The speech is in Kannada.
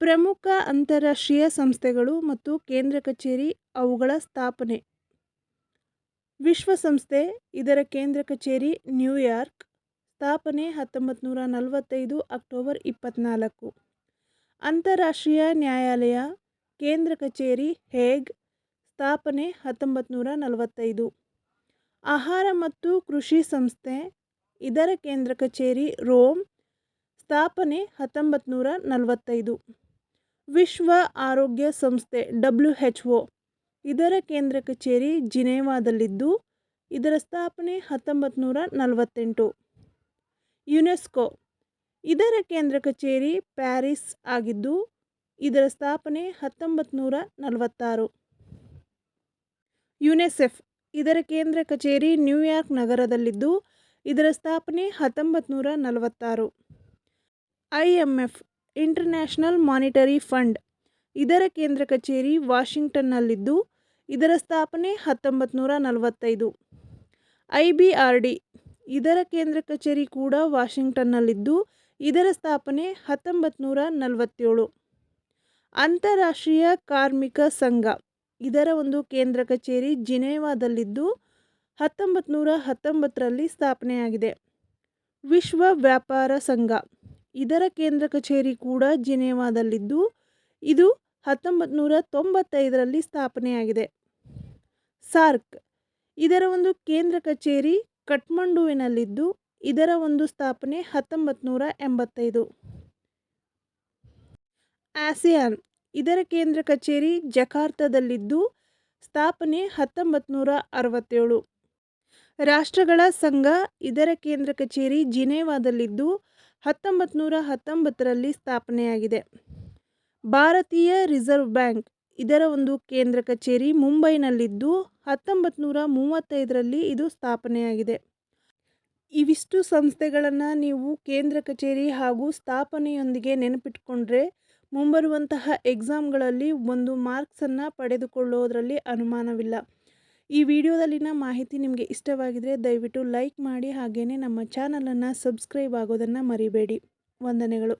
ಪ್ರಮುಖ ಅಂತಾರಾಷ್ಟ್ರೀಯ ಸಂಸ್ಥೆಗಳು ಮತ್ತು ಕೇಂದ್ರ ಕಚೇರಿ ಅವುಗಳ ಸ್ಥಾಪನೆ. ವಿಶ್ವಸಂಸ್ಥೆ, ಇದರ ಕೇಂದ್ರ ಕಚೇರಿ ನ್ಯೂಯಾರ್ಕ್, ಸ್ಥಾಪನೆ ಹತ್ತೊಂಬತ್ತು ನೂರ ನಲವತ್ತೈದು ಅಕ್ಟೋಬರ್ ಇಪ್ಪತ್ತ್ನಾಲ್ಕು ಅಂತಾರಾಷ್ಟ್ರೀಯ ನ್ಯಾಯಾಲಯ, ಕೇಂದ್ರ ಕಚೇರಿ ಹೇಗ್, ಸ್ಥಾಪನೆ ಹತ್ತೊಂಬತ್ತು ನೂರ ನಲವತ್ತೈದು ಆಹಾರ ಮತ್ತು ಕೃಷಿ ಸಂಸ್ಥೆ, ಇದರ ಕೇಂದ್ರ ಕಚೇರಿ ರೋಮ್, ಸ್ಥಾಪನೆ ಹತ್ತೊಂಬತ್ತು ನೂರ ನಲವತ್ತೈದು ವಿಶ್ವ ಆರೋಗ್ಯ ಸಂಸ್ಥೆ ಡಬ್ಲ್ಯೂ ಹೆಚ್ ಒ. ಇದರ ಕೇಂದ್ರ ಕಚೇರಿ ಜಿನೇವಾದಲ್ಲಿದ್ದು, ಇದರ ಸ್ಥಾಪನೆ ಹತ್ತೊಂಬತ್ತು ನೂರ ನಲವತ್ತೆಂಟು. ಯುನೆಸ್ಕೋ. ಇದರ ಕೇಂದ್ರ ಕಚೇರಿ ಪ್ಯಾರಿಸ್ ಆಗಿದ್ದು, ಇದರ ಸ್ಥಾಪನೆ ಹತ್ತೊಂಬತ್ತು ನೂರ ನಲವತ್ತಾರು. ಯುನೆಸೆಫ್. ಇದರ ಕೇಂದ್ರ ಕಚೇರಿ ನ್ಯೂಯಾರ್ಕ್ ನಗರದಲ್ಲಿದ್ದು, ಇದರ ಸ್ಥಾಪನೆ ಹತ್ತೊಂಬತ್ತು ನೂರ ನಲವತ್ತಾರು. I M F. International monetary fund. ಇದರ ಕೇಂದ್ರ ಕಚೇರಿ ವಾಷಿಂಗ್ಟನ್ನಲ್ಲಿದ್ದು, ಇದರ ಸ್ಥಾಪನೆ ಹತ್ತೊಂಬತ್ತು ನೂರ ನಲವತ್ತೈದು ಐ ಬಿ ಆರ್ ಡಿ, ಇದರ ಕೇಂದ್ರ ಕಚೇರಿ ಕೂಡ ವಾಷಿಂಗ್ಟನ್ನಲ್ಲಿದ್ದು, ಇದರ ಸ್ಥಾಪನೆ ಹತ್ತೊಂಬತ್ತು ನೂರ ನಲವತ್ತೇಳು ಅಂತಾರಾಷ್ಟ್ರೀಯ ಕಾರ್ಮಿಕ ಸಂಘ. ಇದರ ಒಂದು ಕೇಂದ್ರ ಕಚೇರಿ ಜಿನೇವಾದಲ್ಲಿದ್ದು ಹತ್ತೊಂಬತ್ತು ನೂರ ಹತ್ತೊಂಬತ್ತರಲ್ಲಿ ಸ್ಥಾಪನೆಯಾಗಿದೆ. ವಿಶ್ವ ವ್ಯಾಪಾರ ಸಂಘ. ಇದರ ಕೇಂದ್ರ ಕಚೇರಿ ಕೂಡ ಜಿನೇವಾದಲ್ಲಿದ್ದು, ಇದು ಹತ್ತೊಂಬತ್ತು ನೂರ ತೊಂಬತ್ತೈದರಲ್ಲಿ ಸ್ಥಾಪನೆಯಾಗಿದೆ. ಸಾರ್ಕ್, ಇದರ ಒಂದು ಕೇಂದ್ರ ಕಚೇರಿ ಕಠ್ಮಂಡುವಿನಲ್ಲಿದ್ದು, ಇದರ ಒಂದು ಸ್ಥಾಪನೆ ಹತ್ತೊಂಬತ್ತು ನೂರ ಎಂಬತ್ತೈದು ಆಸಿಯಾನ್, ಇದರ ಕೇಂದ್ರ ಕಚೇರಿ ಜಕಾರ್ತದಲ್ಲಿದ್ದು, ಸ್ಥಾಪನೆ ಹತ್ತೊಂಬತ್ತು ನೂರ ಅರವತ್ತೇಳು ರಾಷ್ಟ್ರಗಳ ಸಂಘ ಇದರ ಕೇಂದ್ರ ಕಚೇರಿ ಜಿನೇವಾದಲ್ಲಿದ್ದು ಹತ್ತೊಂಬತ್ತು ನೂರ ಹತ್ತೊಂಬತ್ತರಲ್ಲಿ ಸ್ಥಾಪನೆಯಾಗಿದೆ. ಭಾರತೀಯ ರಿಸರ್ವ್ ಬ್ಯಾಂಕ್ ಇದರ ಒಂದು ಕೇಂದ್ರ ಕಚೇರಿ ಮುಂಬೈನಲ್ಲಿದ್ದು ಹತ್ತೊಂಬತ್ತು ನೂರ ಮೂವತ್ತೈದರಲ್ಲಿ ಇದು ಸ್ಥಾಪನೆಯಾಗಿದೆ. ಇವಿಷ್ಟು ಸಂಸ್ಥೆಗಳನ್ನು ನೀವು ಕೇಂದ್ರ ಕಚೇರಿ ಹಾಗೂ ಸ್ಥಾಪನೆಯೊಂದಿಗೆ ನೆನಪಿಟ್ಕೊಂಡ್ರೆ ಮುಂಬರುವಂತಹ ಎಕ್ಸಾಮ್ಗಳಲ್ಲಿ ಒಂದು ಮಾರ್ಕ್ಸನ್ನು ಪಡೆದುಕೊಳ್ಳೋದರಲ್ಲಿ ಅನುಮಾನವಿಲ್ಲ. ಈ ವಿಡಿಯೋದಲ್ಲಿನ ಮಾಹಿತಿ ನಿಮಗೆ ಇಷ್ಟವಾಗಿದ್ದರೆ ದಯವಿಟ್ಟು ಲೈಕ್ ಮಾಡಿ ಹಾಗೆಯೇ ನಮ್ಮ ಚಾನಲನ್ನು ಸಬ್ಸ್ಕ್ರೈಬ್ ಆಗೋದನ್ನು ಮರಿಬೇಡಿ. ವಂದನೆಗಳು.